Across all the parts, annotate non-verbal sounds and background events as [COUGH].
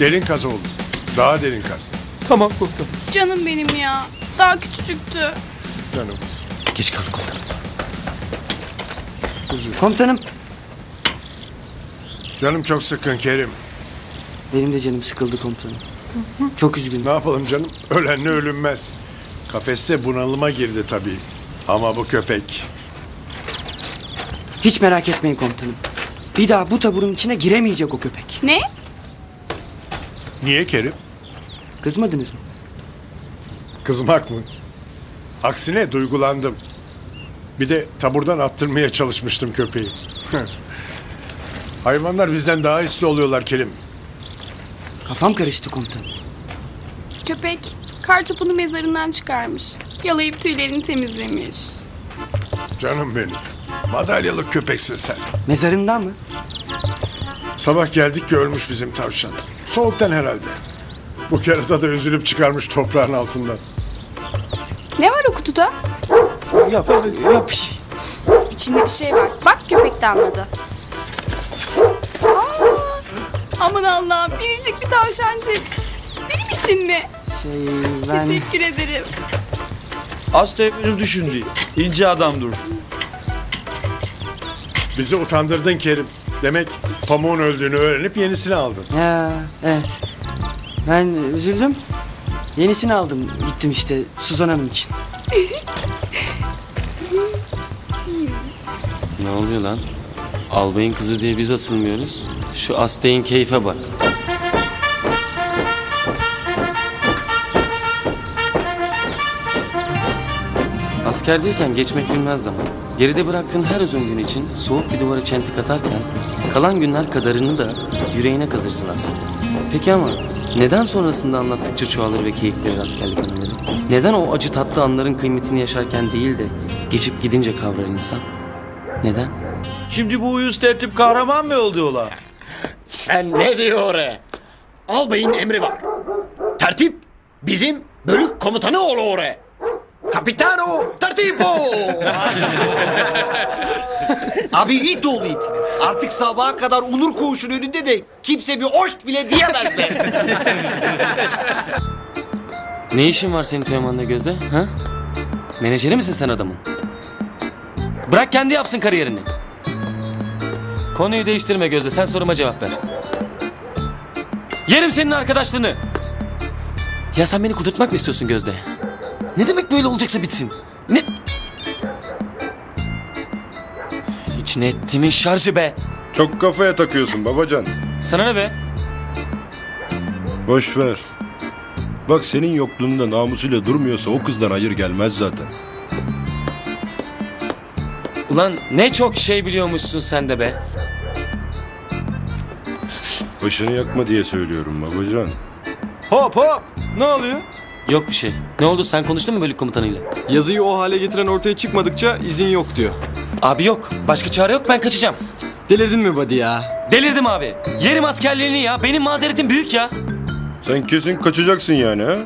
Derin kaz oğlum. Daha derin kaz. Tamam komutanım. Canım benim ya. Daha küçücüktü. Canım kızım. Geç kaldık komutanım. Komutanım. Canım çok sıkkın Kerim. Benim de canım sıkıldı komutanım. Çok üzgünüm. Ne yapalım canım? Ölenle ölünmez. Kafeste bunalıma girdi tabii. Ama bu köpek. Hiç merak etmeyin komutanım. Bir daha bu taburun içine giremeyecek o köpek. Ne? Niye Kerim? Kızmadınız mı? Kızmak mı? Aksine duygulandım. Bir de taburdan attırmaya çalışmıştım köpeği. [LAUGHS] Hayvanlar bizden daha hisli oluyorlar Kerim. Kafam karıştı komutanım. Köpek kar topunu mezarından çıkarmış. Yalayıp tüylerini temizlemiş. Canım benim. Madalyalı köpeksin sen. Mezarından mı? Sabah geldik ki ölmüş bizim tavşan. Soğuktan herhalde. Bu kerata da üzülüp çıkarmış toprağın altından. Ne var o kutuda? Yok, yok bir şey. İçinde bir şey var. Bak köpek de anladı. Aa, aman Allah'ım minicik bir tavşancık. Benim için mi? Şey ben... Teşekkür ederim. Hasta benim düşündüğü. İnce adamdır. Bizi utandırdın Kerim. Demek pamuğun öldüğünü öğrenip yenisini aldın. Ya evet. Ben üzüldüm. Yenisini aldım. Gittim işte Suzan Hanım için. [LAUGHS] Ne oluyor lan? Albayın kızı diye biz asılmıyoruz. Şu Asteğin keyfe bak. Askerdeyken geçmek bilmez zaman. Geride bıraktığın her uzun gün için soğuk bir duvara çentik atarken kalan günler kadarını da yüreğine kazırsın aslında. Peki ama neden sonrasında anlattıkça çoğalır ve keyifleri askerlik anıları? Neden o acı tatlı anların kıymetini yaşarken değil de geçip gidince kavrar insan? Neden? Şimdi bu uyuz tertip kahraman mı oldu ola? Sen ne diyor oraya? Albayın emri var. Tertip bizim bölük komutanı ol oraya. Kapitano tertipo. [LAUGHS] Abi it it. Artık sabaha kadar Onur Koğuş'un önünde de kimse bir hoşt bile diyemez be. Ne işin var senin Teoman'la Gözde? Ha? Menajeri misin sen adamın? Bırak kendi yapsın kariyerini. Konuyu değiştirme Gözde. Sen soruma cevap ver. Yerim senin arkadaşlığını. Ya sen beni kudurtmak mı istiyorsun Gözde? Ne demek böyle olacaksa bitsin? Ne? İçine ettiğimin şarjı be. Çok kafaya takıyorsun babacan. Sana ne be? Boş ver. Bak senin yokluğunda namusuyla durmuyorsa o kızdan hayır gelmez zaten. Ulan ne çok şey biliyormuşsun sen de be. Başını yakma diye söylüyorum babacan. Hop hop. Ne oluyor? Yok bir şey. Ne oldu sen konuştun mu bölük komutanıyla? Yazıyı o hale getiren ortaya çıkmadıkça izin yok diyor. Abi yok. Başka çare yok ben kaçacağım. Delirdin mi buddy ya? Delirdim abi. Yerim askerliğini ya. Benim mazeretim büyük ya. Sen kesin kaçacaksın yani ha?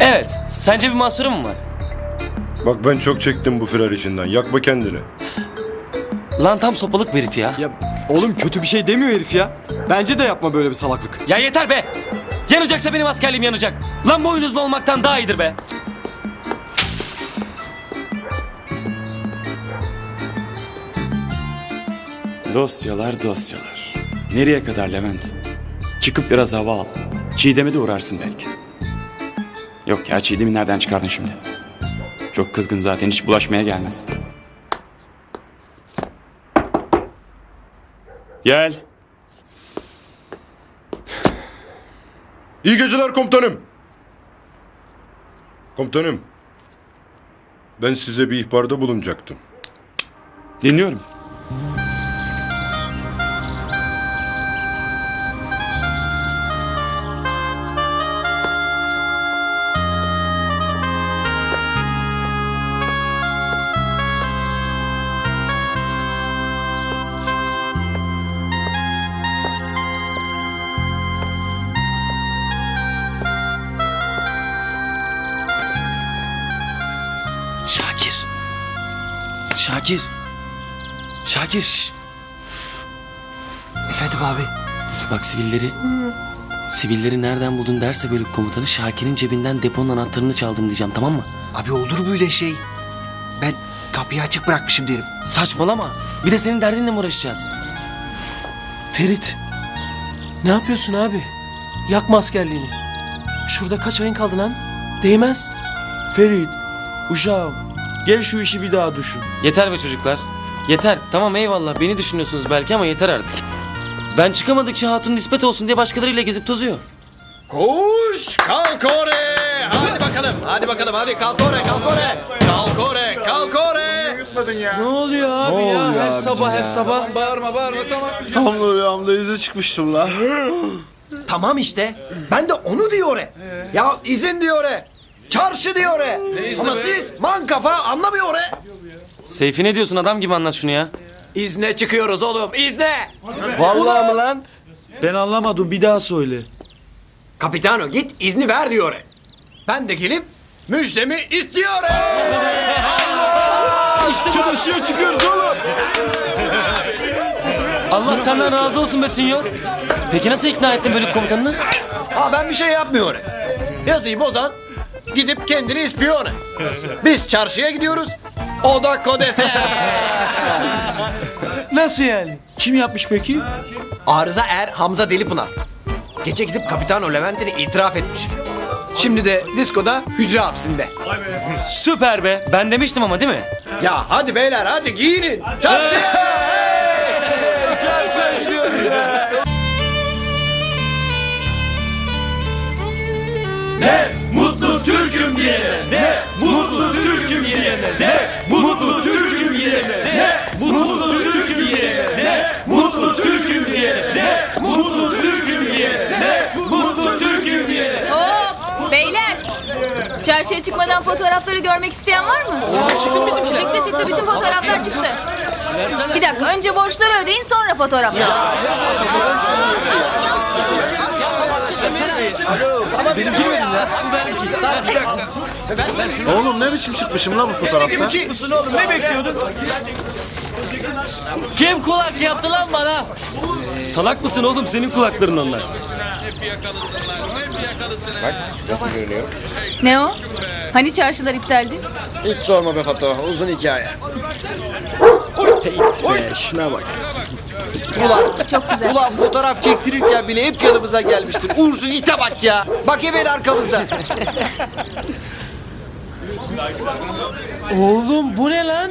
Evet. Sence bir mahsurum mu var? Bak ben çok çektim bu firar işinden. Yakma kendini. Lan tam sopalık bir herif ya. Ya oğlum kötü bir şey demiyor herif ya. Bence de yapma böyle bir salaklık. Ya yeter be. Yanacaksa benim askerliğim yanacak. Lan boynuzlu olmaktan daha iyidir be. Dosyalar dosyalar. Nereye kadar Levent? Çıkıp biraz hava al. Çiğdem'e de uğrarsın belki. Yok ya Çiğdem'i nereden çıkardın şimdi? Çok kızgın zaten hiç bulaşmaya gelmez. Gel. İyi geceler komutanım. Komutanım. Ben size bir ihbarda bulunacaktım. Dinliyorum. Şakir. Şakir. şş. Efendim abi. Bak sivilleri Sivilleri nereden buldun derse bölük komutanı Şakir'in cebinden deponun anahtarını çaldım diyeceğim tamam mı? Abi olur böyle şey. Ben kapıyı açık bırakmışım derim. Saçmalama. Bir de senin derdinle mi uğraşacağız? Ferit. Ne yapıyorsun abi? Yakma askerliğini. Şurada kaç ayın kaldı lan? Değmez. Ferit, uşağım gel şu işi bir daha düşün. Yeter be çocuklar. Yeter. Tamam eyvallah beni düşünüyorsunuz belki ama yeter artık. Ben çıkamadıkça hatun nispet olsun diye başkalarıyla gezip tozuyor. Koş kalk ore. Hadi bakalım. Hadi bakalım. Hadi kalk ore. Kalk ore. Kalk ore. Kalk ore. Ne oluyor abi ya? Her sabah her sabah. Bağırma bağırma tamam. Tam rüyamda yüze çıkmıştım la. Tamam işte. Ben de onu diyor. Ya izin diyor. Çarşı diyor ore. Ama siz man kafa anlamıyor ore. Seyfi ne diyorsun adam gibi anlat şunu ya. İzne çıkıyoruz oğlum. İzne. Vallahi mı lan? Ben anlamadım bir daha söyle. Kapitano git izni ver diyor ore. Ben de gelip müjdemi istiyor ore. Çarşıya çıkıyoruz oğlum. Allah senden razı olsun be sinyor. Peki nasıl ikna ettin bölük komutanını? Aa ben bir şey yapmıyorum. Yazıyı bozan gidip kendini ispiyone. Biz çarşıya gidiyoruz. O da kodese. [LAUGHS] Nasıl yani? Kim yapmış peki? Arıza Er Hamza Delipınar. Gece gidip Kapitano Levent'ini itiraf etmiş. Şimdi de diskoda hücre hapsinde. Süper be. Ben demiştim ama değil mi? Ya hadi beyler hadi giyinin. Çarşıya. Mutlu Türk'üm diyene ne? Mutlu Türk'üm diyene ne? Mutlu Türk'üm diyene ne? Mutlu Türk'üm diyene ne? Mutlu Türk'üm diyene ne? Mutlu Türk'üm diyene ne? Mutlu Türk'üm diyene Hop beyler. Çarşıya çıkmadan fotoğrafları görmek isteyen var mı? Çıktı bizimkiler. Çıktı çıktı bütün fotoğraflar çıktı. Bir dakika önce borçları ödeyin sonra fotoğraflar. Oğlum ne biçim çıkmışım lan bu fotoğrafta? Mısın oğlum ne bekliyordun? Kim kulak yaptı lan bana? Salak mısın oğlum senin kulakların onlar. Ne o? Hani çarşılar iptaldi? Hiç sorma be Fato uzun hikaye. Şuna bak. Ulan, Çok güzel. ulan fotoğraf çektirirken bile hep yanımıza gelmiştir. Uğursuz ite bak ya. Bak hemen arkamızda. Oğlum bu ne lan?